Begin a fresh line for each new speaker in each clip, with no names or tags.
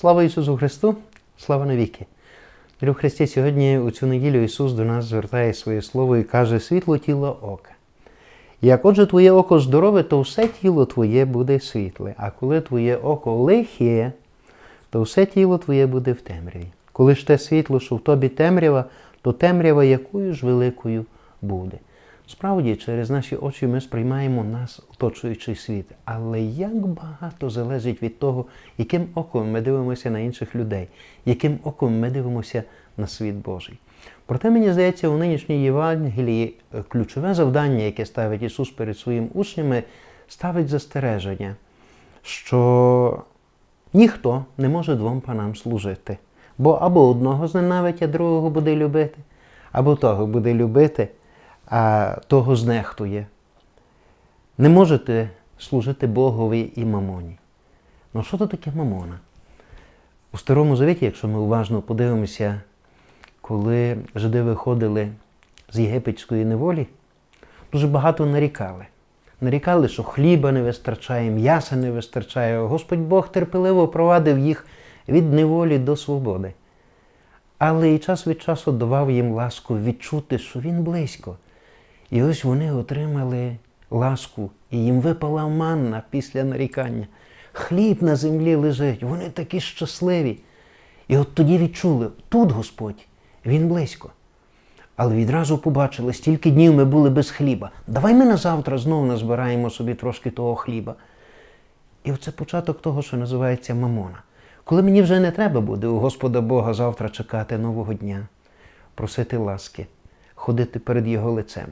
Слава Ісусу Христу! Слава навіки! Дорогу Христі, сьогодні у цю неділю Ісус до нас звертає своє слово і каже світло тіло ока. Як отже твоє око здорове, то все тіло твоє буде світле, а коли твоє око лихе, то все тіло твоє буде в темряві. Коли ж те світло, що в тобі темрява, то темрява якою ж великою буде. Справді, через наші очі ми сприймаємо нас оточуючий світ, але як багато залежить від того, яким оком ми дивимося на інших людей, яким оком ми дивимося на світ Божий. Проте мені здається, у нинішній Євангелії е, ключове завдання, яке ставить Ісус перед своїми учнями, ставить застереження, що ніхто не може двом панам служити. Бо або одного зненавидить, а другого буде любити, або того буде любити, а того знехтує. Не можете служити Богові і мамоні. Ну що то таке мамона? У Старому Завіті, якщо ми уважно подивимося, коли жиди виходили з єгипетської неволі, дуже багато нарікали. Нарікали, що хліба не вистачає, м'яса не вистачає. Господь Бог терпеливо провадив їх від неволі до свободи. Але і час від часу давав їм ласку відчути, що він близько. І ось вони отримали ласку, і їм випала манна після нарікання. Хліб на землі лежить, вони такі щасливі. І от тоді відчули, тут Господь, Він близько. Але відразу побачили, стільки днів ми були без хліба. Давай ми на завтра знову назбираємо собі трошки того хліба. І оце початок того, що називається мамона. Коли мені вже не треба буде у Господа Бога завтра чекати нового дня, просити ласки, ходити перед Його лицем.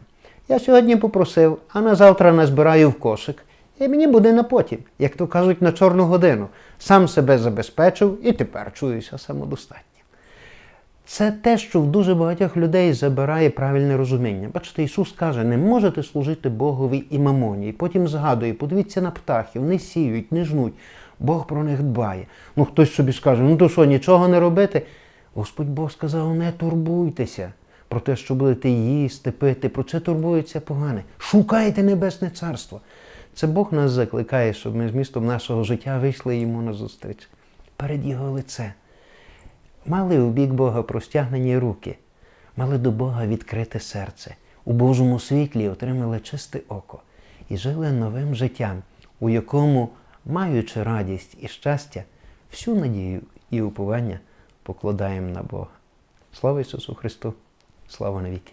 Я сьогодні попросив, а на завтра назбираю в кошик, і мені буде на потім, як то кажуть, на чорну годину. Сам себе забезпечив і тепер чуюся самодостатнім. Це те, що в дуже багатьох людей забирає правильне розуміння. Бачите, Ісус каже, не можете служити Богові і мамоні. І потім згадує, подивіться на птахів, не сіють, не жнуть. Бог про них дбає. Ну хтось собі скаже, ну то що, нічого не робити? Господь Бог сказав, не турбуйтеся про те, що будете їсти, пити. Про це турбується погане. Шукайте Небесне Царство. Це Бог нас закликає, щоб ми з містом нашого життя вийшли йому на зустріч. Перед Його лице. Мали у бік Бога простягнені руки, мали до Бога відкрите серце, у Божому світлі отримали чисте око і жили новим життям, у якому, маючи радість і щастя, всю надію і уповання покладаємо на Бога. Слава Ісусу Христу! Слава навіки!